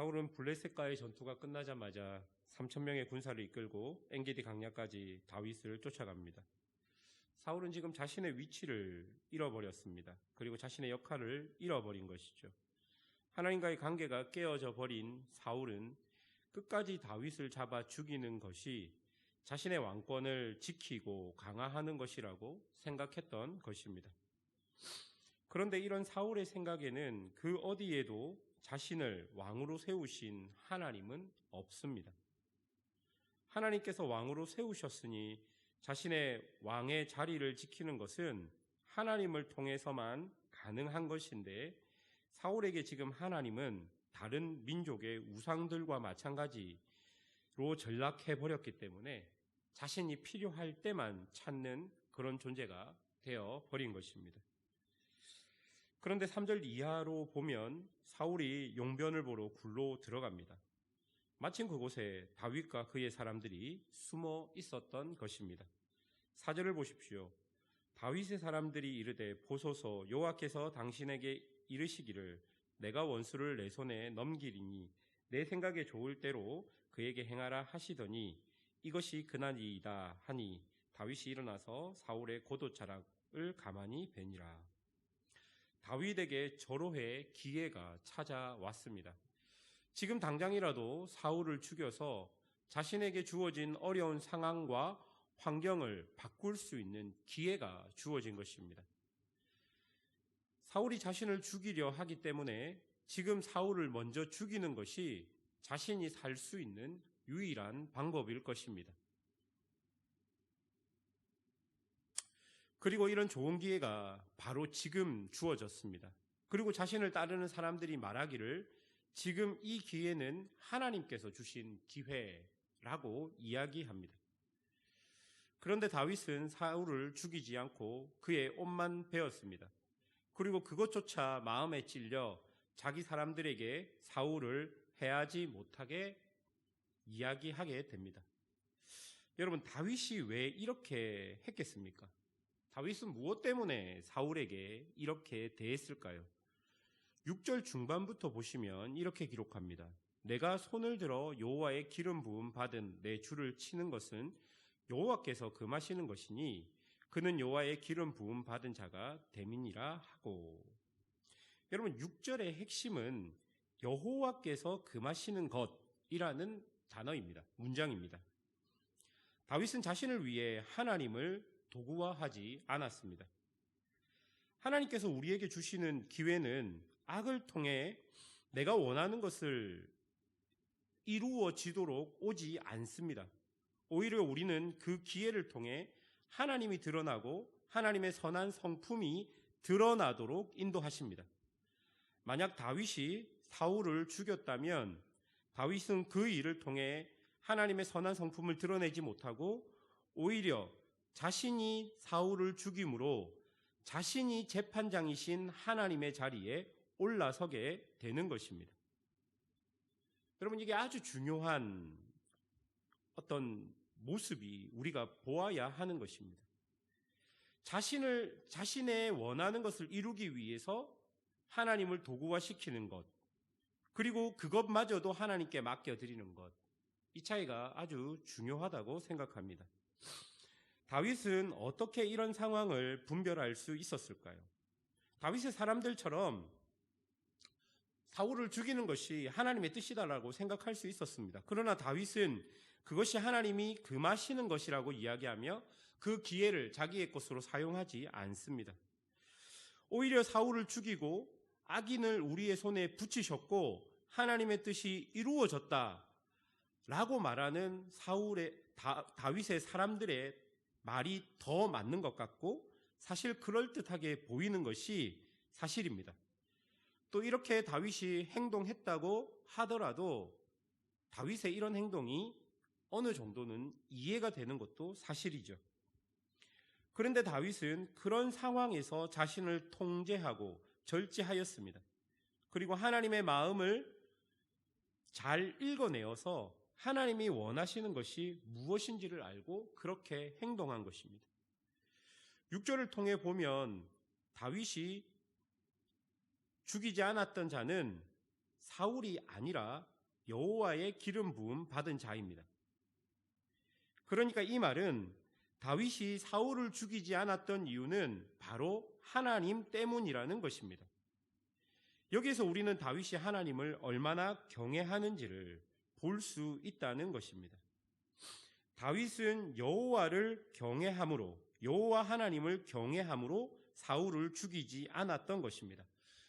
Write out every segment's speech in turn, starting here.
사울은 블레셋과의 전투가 끝나자마자 3천 명의 군사를 이끌고 엔게디 강야까지 다윗을 쫓아갑니다. 사울은 지금 자신의 위치를 잃어버렸습니다. 그리고 자신의 역할을 잃어버린 것이죠. 하나님과의 관계가 깨어져 버린 사울은 끝까지 다윗을 잡아 죽이는 것이 자신의 왕권을 지키고 강화하는 것이라고 생각했던 것입니다. 그런데 이런 사울의 생각에는 그 어디에도 자신을 왕으로 세우신 하나님은 없습니다. 하나님께서 왕으로 세우셨으니 자신의 왕의 자리를 지키는 것은 하나님을 통해서만 가능한 것인데 사울에게 지금 하나님은 다른 민족의 우상들과 마찬가지로 전락해 버렸기 때문에 자신이 필요할 때만 찾는 그런 존재가 되어 버린 것입니다. 그런데 3절 이하로 보면 사울이 용변을 보러 굴로 들어갑니다. 마침 그곳에 다윗과 그의 사람들이 숨어 있었던 것입니다. 사절을 보십시오. 다윗의 사람들이 이르되 보소서 여호와께서 당신에게 이르시기를 내가 원수를 내 손에 넘기리니 내 생각에 좋을 대로 그에게 행하라 하시더니 이것이 그날이다 하니 다윗이 일어나서 사울의 고도자락을 가만히 뵈니라. 다윗에게 절호의 기회가 찾아왔습니다. 지금 당장이라도 사울을 죽여서 자신에게 주어진 어려운 상황과 환경을 바꿀 수 있는 기회가 주어진 것입니다. 사울이 자신을 죽이려 하기 때문에 지금 사울을 먼저 죽이는 것이 자신이 살 수 있는 유일한 방법일 것입니다. 그리고 이런 좋은 기회가 바로 지금 주어졌습니다. 그리고 자신을 따르는 사람들이 말하기를 지금 이 기회는 하나님께서 주신 기회라고 이야기합니다. 그런데 다윗은 사울을 죽이지 않고 그의 옷만 베었습니다. 그리고 그것조차 마음에 찔려 자기 사람들에게 사울을 해하지 못하게 이야기하게 됩니다. 여러분, 다윗이 왜 이렇게 했겠습니까? 다윗은 무엇 때문에 사울에게 이렇게 대했을까요? 6절 중반부터 보시면 이렇게 기록합니다. 내가 손을 들어 여호와의 기름 부음 받은 내 주를 치는 것은 여호와께서 금하시는 것이니 그는 여호와의 기름 부음 받은 자가 대민이라 하고 여러분 6절의 핵심은 여호와께서 금하시는 것이라는 단어입니다. 문장입니다. 다윗은 자신을 위해 하나님을 도구화하지 않았습니다. 하나님께서 우리에게 주시는 기회는 악을 통해 내가 원하는 것을 이루어지도록 오지 않습니다. 오히려 우리는 그 기회를 통해 하나님이 드러나고 하나님의 선한 성품이 드러나도록 인도하십니다. 만약 다윗이 사울을 죽였다면 다윗은 그 일을 통해 하나님의 선한 성품을 드러내지 못하고 오히려 자신이 사울을 죽임으로 자신이 재판장이신 하나님의 자리에 올라서게 되는 것입니다. 여러분, 이게 아주 중요한 어떤 모습이 우리가 보아야 하는 것입니다. 자신을, 자신의 원하는 것을 이루기 위해서 하나님을 도구화시키는 것, 그리고 그것마저도 하나님께 맡겨 드리는 것, 이 차이가 아주 중요하다고 생각합니다. 다윗은 어떻게 이런 상황을 분별할 수 있었을까요? 다윗의 사람들처럼 사울을 죽이는 것이 하나님의 뜻이다라고 생각할 수 있었습니다. 그러나 다윗은 그것이 하나님이 금하시는 것이라고 이야기하며 그 기회를 자기의 것으로 사용하지 않습니다. 오히려 사울을 죽이고 악인을 우리의 손에 붙이셨고 하나님의 뜻이 이루어졌다. 라고 말하는 사울의 다, 다윗의 사람들의 말이 더 맞는 것 같고 사실 그럴듯하게 보이는 것이 사실입니다. 또 이렇게 다윗이 행동했다고 하더라도 다윗의 이런 행동이 어느 정도는 이해가 되는 것도 사실이죠. 그런데 다윗은 그런 상황에서 자신을 통제하고 절제하였습니다. 그리고 하나님의 마음을 잘 읽어내어서 하나님이 원하시는 것이 무엇인지를 알고 그렇게 행동한 것입니다. 6절을 통해 보면 다윗이 죽이지 않았던 자는 사울이 아니라 여호와의 기름 부음 받은 자입니다. 그러니까 이 말은 다윗이 사울을 죽이지 않았던 이유는 바로 하나님 때문이라는 것입니다. 여기서 우리는 다윗이 하나님을 얼마나 경외하는지를 볼 수 있다는 것입니다. 다윗은 여호와를 경외함으로 여호와 하나님을 경외함으로 사울을 죽이지 않았던 것입니다.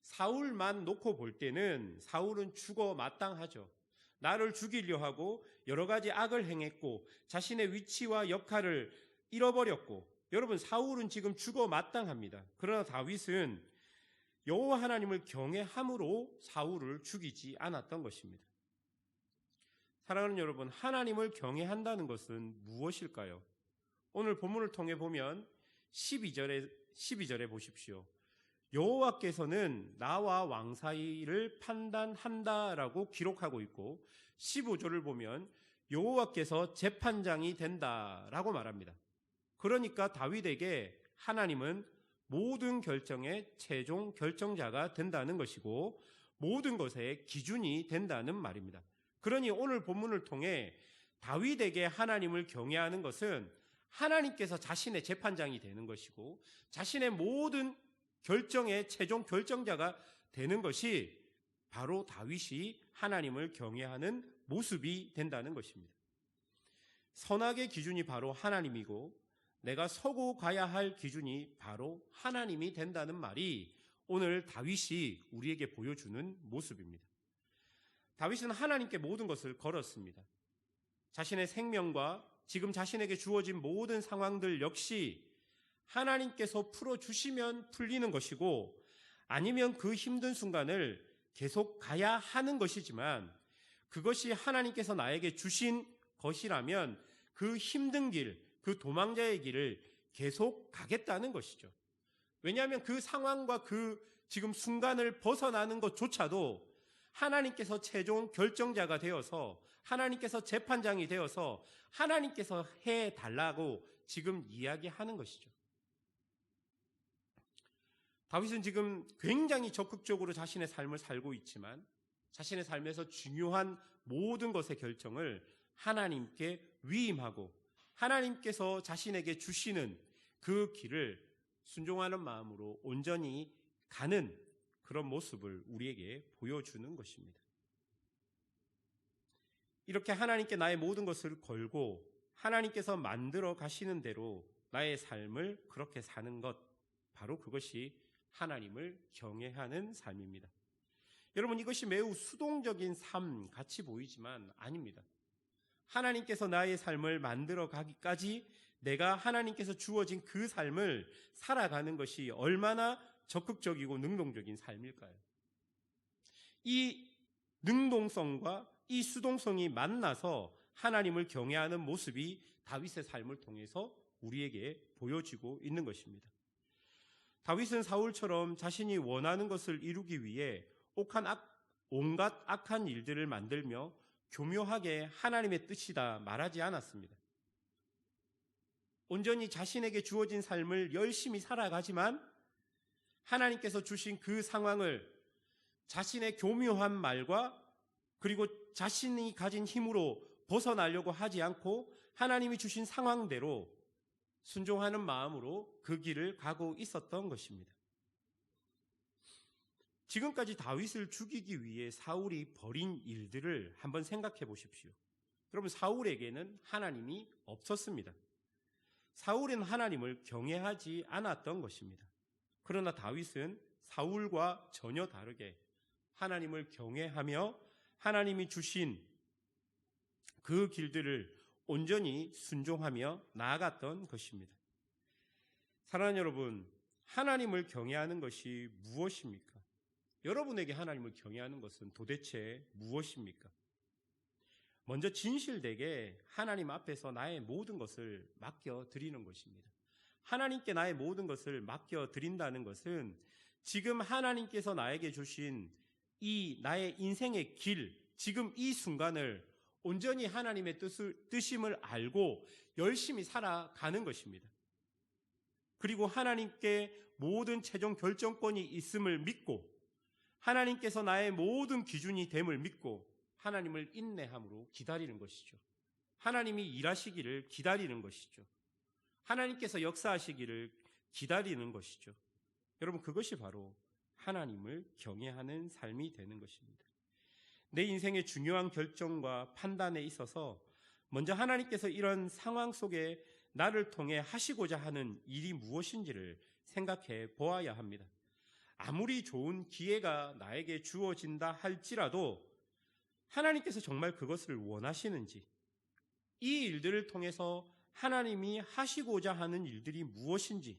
사울만 놓고 볼 때는 사울은 죽어 마땅하죠. 나를 죽이려 하고 여러 가지 악을 행했고 자신의 위치와 역할을 잃어버렸고 여러분 사울은 지금 죽어 마땅합니다. 그러나 다윗은 여호와 하나님을 경외함으로 사울을 죽이지 않았던 것입니다. 사랑하는 여러분, 하나님을 경외한다는 것은 무엇일까요? 오늘 본문을 통해 보면 12절에 12절에 보십시오. 여호와께서는 나와 왕 사이를 판단한다라고 기록하고 있고 15절을 보면 여호와께서 재판장이 된다라고 말합니다. 그러니까 다윗에게 하나님은 모든 결정의 최종 결정자가 된다는 것이고 모든 것의 기준이 된다는 말입니다. 그러니 오늘 본문을 통해 다윗에게 하나님을 경외하는 것은 하나님께서 자신의 재판장이 되는 것이고 자신의 모든 결정의 최종 결정자가 되는 것이 바로 다윗이 하나님을 경외하는 모습이 된다는 것입니다. 선악의 기준이 바로 하나님이고 내가 서고 가야 할 기준이 바로 하나님이 된다는 말이 오늘 다윗이 우리에게 보여주는 모습입니다. 다윗은 하나님께 모든 것을 걸었습니다. 자신의 생명과 지금 자신에게 주어진 모든 상황들 역시 하나님께서 풀어주시면 풀리는 것이고 아니면 그 힘든 순간을 계속 가야 하는 것이지만 그것이 하나님께서 나에게 주신 것이라면 그 힘든 길, 그 도망자의 길을 계속 가겠다는 것이죠. 왜냐하면 그 상황과 그 지금 순간을 벗어나는 것조차도 하나님께서 최종 결정자가 되어서 하나님께서 재판장이 되어서 하나님께서 해 달라고 지금 이야기하는 것이죠. 다윗은 지금 굉장히 적극적으로 자신의 삶을 살고 있지만 자신의 삶에서 중요한 모든 것의 결정을 하나님께 위임하고 하나님께서 자신에게 주시는 그 길을 순종하는 마음으로 온전히 가는 그런 모습을 우리에게 보여주는 것입니다. 이렇게 하나님께 나의 모든 것을 걸고 하나님께서 만들어 가시는 대로 나의 삶을 그렇게 사는 것, 바로 그것이 하나님을 경외하는 삶입니다. 여러분, 이것이 매우 수동적인 삶 같이 보이지만 아닙니다. 하나님께서 나의 삶을 만들어 가기까지 내가 하나님께서 주어진 그 삶을 살아가는 것이 얼마나 적극적이고 능동적인 삶일까요? 이 능동성과 이 수동성이 만나서 하나님을 경외하는 모습이 다윗의 삶을 통해서 우리에게 보여지고 있는 것입니다. 다윗은 사울처럼 자신이 원하는 것을 이루기 위해 옥한 악, 온갖 악한 일들을 만들며 교묘하게 하나님의 뜻이다 말하지 않았습니다. 온전히 자신에게 주어진 삶을 열심히 살아가지만 하나님께서 주신 그 상황을 자신의 교묘한 말과 그리고 자신이 가진 힘으로 벗어나려고 하지 않고 하나님이 주신 상황대로 순종하는 마음으로 그 길을 가고 있었던 것입니다. 지금까지 다윗을 죽이기 위해 사울이 벌인 일들을 한번 생각해 보십시오. 여러분, 사울에게는 하나님이 없었습니다. 사울은 하나님을 경외하지 않았던 것입니다. 그러나 다윗은 사울과 전혀 다르게 하나님을 경외하며 하나님이 주신 그 길들을 온전히 순종하며 나아갔던 것입니다. 사랑하는 여러분, 하나님을 경외하는 것이 무엇입니까? 여러분에게 하나님을 경외하는 것은 도대체 무엇입니까? 먼저 진실되게 하나님 앞에서 나의 모든 것을 맡겨 드리는 것입니다. 하나님께 나의 모든 것을 맡겨 드린다는 것은 지금 하나님께서 나에게 주신 이 나의 인생의 길, 지금 이 순간을 온전히 하나님의 뜻을, 뜻임을 알고 열심히 살아가는 것입니다. 그리고 하나님께 모든 최종 결정권이 있음을 믿고 하나님께서 나의 모든 기준이 됨을 믿고 하나님을 인내함으로 기다리는 것이죠. 하나님이 일하시기를 기다리는 것이죠. 하나님께서 역사하시기를 기다리는 것이죠. 여러분, 그것이 바로 하나님을 경외하는 삶이 되는 것입니다. 내 인생의 중요한 결정과 판단에 있어서 먼저 하나님께서 이런 상황 속에 나를 통해 하시고자 하는 일이 무엇인지를 생각해 보아야 합니다. 아무리 좋은 기회가 나에게 주어진다 할지라도 하나님께서 정말 그것을 원하시는지 이 일들을 통해서 하나님이 하시고자 하는 일들이 무엇인지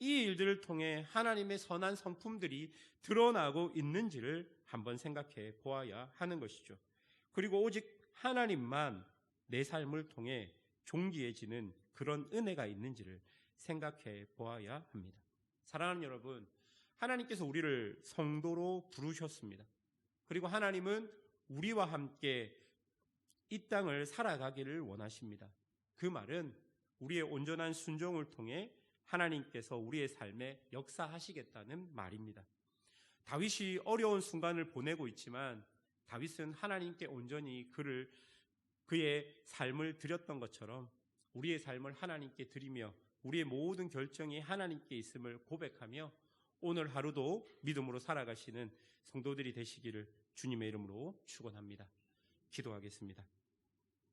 이 일들을 통해 하나님의 선한 성품들이 드러나고 있는지를 한번 생각해 보아야 하는 것이죠. 그리고 오직 하나님만 내 삶을 통해 존귀해지는 그런 은혜가 있는지를 생각해 보아야 합니다. 사랑하는 여러분, 하나님께서 우리를 성도로 부르셨습니다. 그리고 하나님은 우리와 함께 이 땅을 살아가기를 원하십니다. 그 말은 우리의 온전한 순종을 통해 하나님께서 우리의 삶에 역사하시겠다는 말입니다. 다윗이 어려운 순간을 보내고 있지만 다윗은 하나님께 온전히 그를 그의 삶을 드렸던 것처럼 우리의 삶을 하나님께 드리며 우리의 모든 결정이 하나님께 있음을 고백하며 오늘 하루도 믿음으로 살아가시는 성도들이 되시기를 주님의 이름으로 축원합니다. 기도하겠습니다.